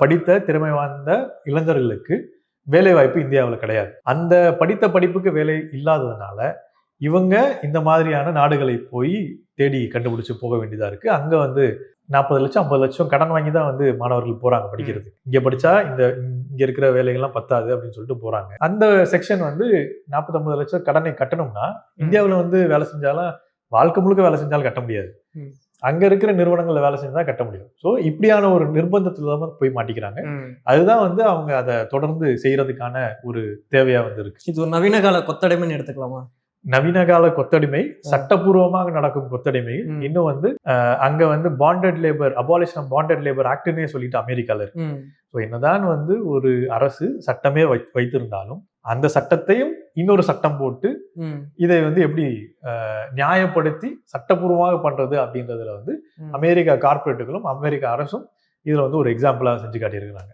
படித்த திறமை வாய்ந்த இளைஞர்களுக்கு வேலை வாய்ப்பு இந்தியாவில் கிடையாது. அந்த படித்த படிப்புக்கு வேலை இல்லாததுனால இவங்க இந்த மாதிரியான நாடுகளை போய் தேடி கண்டுபிடிச்சு போக வேண்டியதா இருக்கு. அங்க வந்து நாற்பது லட்சம் ஐம்பது லட்சம் கடன் வாங்கி தான் வந்து மாணவர்கள் போறாங்க படிக்கிறது இங்க படிச்சா இந்த இங்க இருக்கிற வேலைகள்லாம் பத்தாது அப்படின்னு சொல்லிட்டு போறாங்க. அந்த செக்ஷன் வந்து நாற்பது ஐம்பது லட்சம் கடனை கட்டணும்னா இந்தியாவில் வந்து வேலை செஞ்சாலும் வாழ்க்கை முழுக்க வேலை செஞ்சாலும் கட்ட முடியாது. அங்க இருக்கிற நிறுவனங்கள்ல வேலை செஞ்சா தான் கட்ட முடியும். ஸோ இப்படியான ஒரு நிர்பந்தத்துல தான் போய் மாட்டிக்கிறாங்க. அதுதான் வந்து அவங்க அதை தொடர்ந்து செய்யறதுக்கான ஒரு தேவையா வந்து இருக்கு இது ஒரு நவீன கால கொத்தடைமைன்னு எடுத்துக்கலாமா? நவீன கால கொத்தடிமை சட்டப்பூர்வமாக நடக்கும் கொத்தடிமை. இன்னும் வந்து அங்க வந்து bonded labour abolition of bonded labour ஆக்ட்னே சொல்லிட்டு அமெரிக்கால இருக்கு. ஸோ என்னதான் வந்து ஒரு அரசு சட்டமே வை வைத்திருந்தாலும் அந்த சட்டத்தையும் இன்னொரு சட்டம் போட்டு. இதை வந்து எப்படி நியாயப்படுத்தி சட்டப்பூர்வமாக பண்றது அப்படின்றதுல வந்து. அமெரிக்கா கார்ப்பரேட்டுகளும் அமெரிக்க அரசும் இதுல வந்து ஒரு எக்ஸாம்பிளா செஞ்சு காட்டியிருக்கிறாங்க